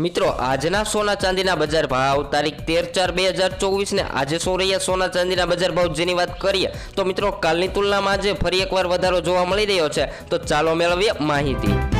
મિત્રો, આજના સોના ચાંદીના બજાર ભાવ તારીખ તેર ચાર બે હજાર ચોવીસને આજે શું રહ્યા સોના ચાંદીના બજાર ભાવ જેની વાત કરીએ, તો મિત્રો, કાલની તુલનામાં આજે ફરી એકવાર વધારો જોવા મળી રહ્યો છે. તો ચાલો મેળવીએ માહિતી.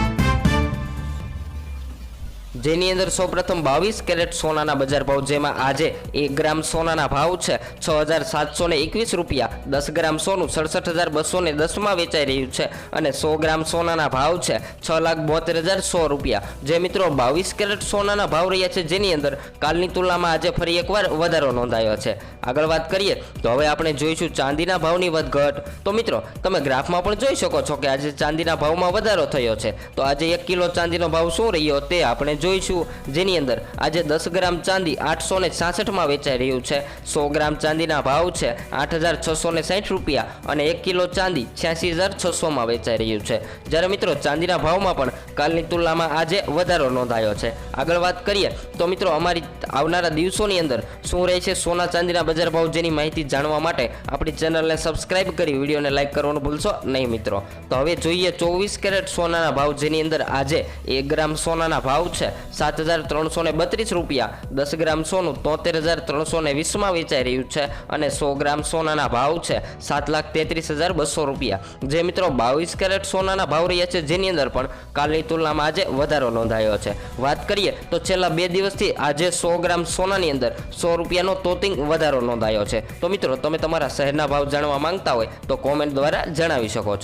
જેની અંદર સૌપ્રથમ બાવીસ કેરેટ સોનાના બજાર ભાવ, જેમાં આજે એક ગ્રામ સોનાના ભાવ છે છ હજાર સાતસો ને એકવીસ રૂપિયા. દસ ગ્રામ સોનું સડસઠ હજાર બસો ને દસમાં વેચાઈ રહ્યું છે અને સો ગ્રામ સોનાના ભાવ છે છ લાખ બોતેર હજાર સો રૂપિયા. જે મિત્રો બાવીસ કેરેટ સોનાના ભાવ રહ્યા છે જેની અંદર કાલની તુલનામાં આજે ફરી એકવાર વધારો નોંધાયો છે. આગળ વાત કરીએ તો હવે આપણે જોઈશું ચાંદીના ભાવની વધઘટ. તો મિત્રો, તમે ગ્રાફમાં પણ જોઈ શકો છો કે આજે ચાંદીના ભાવમાં વધારો થયો છે. તો આજે એક કિલો ચાંદીનો ભાવ શું રહ્યો તે આપણે જોઈશું. જેની અંદર આજે દસ ગ્રામ ચાંદી આઠસો ને છાસઠમાં વેચાઈ રહ્યું છે. સો ગ્રામ ચાંદીના ભાવ છે આઠ હજાર છસો ને સાઠ રૂપિયા અને એક કિલો ચાંદી છ્યાસી હજાર છસોમાં વેચાઈ રહ્યું છે. જ્યારે મિત્રો ચાંદીના ભાવમાં પણ કાલની તુલનામાં આજે વધારો નોંધાયો છે. આગળ વાત કરીએ તો મિત્રો અમારી આવનારા દિવસોની અંદર શું રહે છે સોના ચાંદીના બજાર ભાવ જેની માહિતી જાણવા માટે આપણી ચેનલને સબસ્ક્રાઇબ કરી વિડીયોને લાઇક કરવાનું ભૂલશો નહીં મિત્રો. તો હવે જોઈએ ચોવીસ કેરેટ સોનાના ભાવ જેની અંદર આજે એક ગ્રામ સોનાના ભાવ છે સાત હજાર ત્રણસો ને બત્રીસ રૂપિયા. દસ ગ્રામ સોનું તોતેર હજાર ત્રણસો ને વીસમાં વેચાઈ રહ્યું છે અને સો ગ્રામ સોનાના ભાવ છે સાત લાખ તેત્રીસ હજાર બસો રૂપિયા. જે મિત્રો બાવીસ કેરેટ સોનાના ભાવ રહ્યા છે, જેની અંદર પણ કાલની તુલનામાં આજે વધારો નોંધાયો છે. વાત કરીએ તો છેલ્લા બે દિવસથી આજે સો ગ્રામ સોનાની અંદર સો રૂપિયાનો તોતિંગ વધારો નોંધાયો છે. તો મિત્રો, તમે તમારા શહેરના ભાવ જાણવા માંગતા હોય તો કોમેન્ટ દ્વારા જણાવી શકો છો.